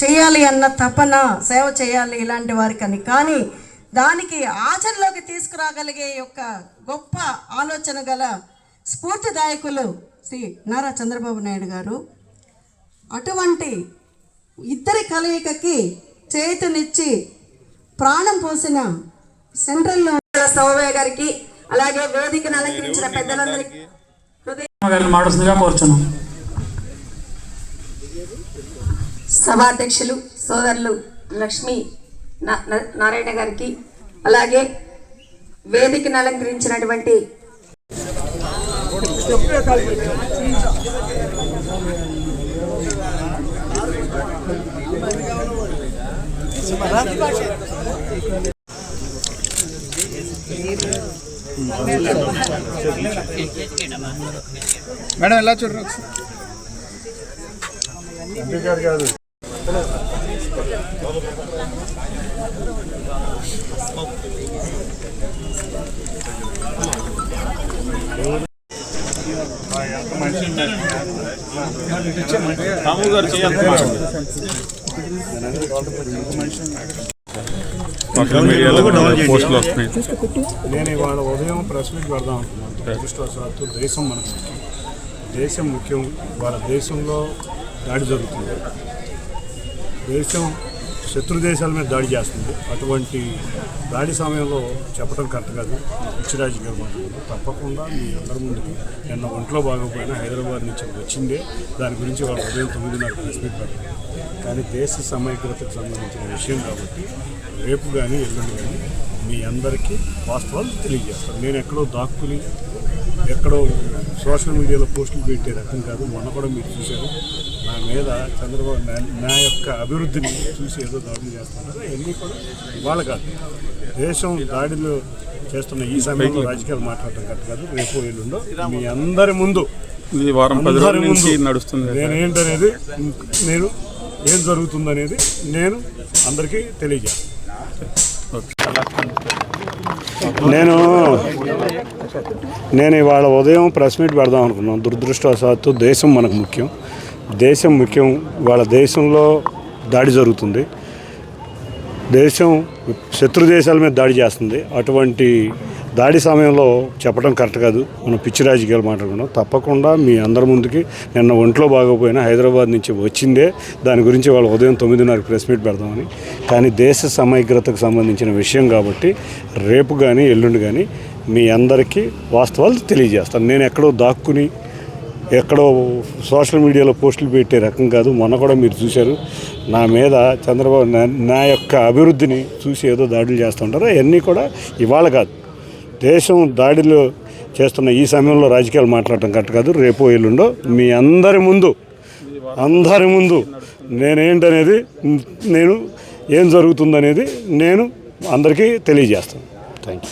చేయాలి అన్న తపన సేవ చేయాలి ఇలాంటి వారికని. కానీ దానికి ఆచరణలోకి తీసుకురాగలిగే యొక్క గొప్ప ఆలోచన గల స్ఫూర్తిదాయకులు శ్రీ నారా చంద్రబాబు నాయుడు గారు. అటువంటి ఇద్దరి కలయికకి చేతునిచ్చి ప్రాణం పోసిన సెంట్రల్ సౌవయ్య గారికి అలాగే వేదికను అలంకరించిన పెద్దలందరికీ మాట్లాడుతుందిగా కోరుచున్నాం. సభాధ్యక్షులు సోదరులు లక్ష్మీ నారాయణ గారికి అలాగే వేదికను అలంకరించినటువంటి మేడం ఎలా చూడరు ఒకసారి? రాము గారు చేయాలి. సోషల్ మీడియాలో పోస్టులు వస్తున్నాయి? నేను ఇవాళ ఉదయం ప్రెస్ మీట్ పెడదాం. అనుకున్నాను దురదృష్టవశాత్తు దేశం మనకు. దేశం ముఖ్యం. వాళ్ళ దేశంలో దాడి జరుగుతుంది. దేశం శత్రు దేశాల మీద దాడి చేస్తుంది. అటువంటి దాడి సమయంలో చెప్పడం కరెక్ట్ కాదు. పిచ్చిరాజు గారు మాట్లాడుతుంది తప్పకుండా మీ అందరి ముందుకి నిన్న ఒంట్లో బాగోపోయినా హైదరాబాద్ నుంచి వచ్చిందే దాని గురించి వాళ్ళ ఉదయం తొమ్మిదిన్నర ప్రెస్ మీట్ కానీ దేశ సమగ్రతకు సంబంధించిన విషయం కాబట్టి రేపు కానీ ఎల్లుండి కానీ మీ అందరికీ వాస్తవాలు తెలియజేస్తాను నేను ఎక్కడో దాక్కుని ఎక్కడో సోషల్ మీడియాలో పోస్టులు పెట్టే రకం కాదు. మొన్న కూడా మీరు చూశారు. నా మీద చంద్రబాబు నా- నా యొక్క అభివృద్ధిని చూసి ఏదో దాడులు చేస్తున్నారు అవన్నీ కూడా ఇవాళ కాదు. దేశం దాడిలో చేస్తున్న ఈ సమయంలో రాజకీయాలు మాట్లాడటం కరెక్ట్ కాదు. రేపు ఎల్లుండో మీ అందరి ముందు ఇది వారం పది రోజుల నుంచి నడుస్తుంది. నేను ఏంటనేది నేను ఏం జరుగుతుందనేది నేను అందరికీ తెలియజేస్తాను నేను నేను ఇవాళ ఉదయం ప్రెస్ మీట్ పెడదాం అనుకున్నాను. దురదృష్టవశాత్తు దేశం మనకు ముఖ్యం. దేశం ముఖ్యం వాళ్ళ దేశంలో దాడి జరుగుతుంది. దేశం శత్రు దేశాల మీద దాడి చేస్తుంది. అటువంటి దాడి సమయంలో చెప్పడం కరెక్ట్ కాదు. మనం పిచ్చి రాజకీయాలు మాట్లాడుకున్నాం తప్పకుండా మీ అందరి ముందుకి నిన్న ఒంట్లో బాగోపోయినా హైదరాబాద్ నుంచి వచ్చిందే. దాని గురించి వాళ్ళ ఉదయం తొమ్మిదిన్నర ప్రెస్ మీట్ పెడదామని. కానీ దేశ సమగ్రతకు సంబంధించిన విషయం కాబట్టి రేపు కానీ ఎల్లుండి కానీ మీ అందరికీ వాస్తవాలు తెలియజేస్తాను. నేను ఎక్కడో దాక్కుని ఎక్కడో సోషల్ మీడియాలో పోస్టులు పెట్టే రకం కాదు. మొన్న కూడా మీరు చూశారు. నా మీద చంద్రబాబు నా- యొక్క అభివృద్ధిని చూసి ఏదో దాడులు చేస్తుంటారు అవన్నీ కూడా ఇవాళ కాదు. దేశం దాడిలో చేస్తున్న ఈ సమయంలో రాజకీయాలు మాట్లాడటం కరెక్ట్ కాదు. రేపు ఎల్లుండో మీ అందరి ముందు అందరి ముందు నేనేంటనేది నేను ఏం జరుగుతుందనేది నేను అందరికీ తెలియజేస్తాను. Thank you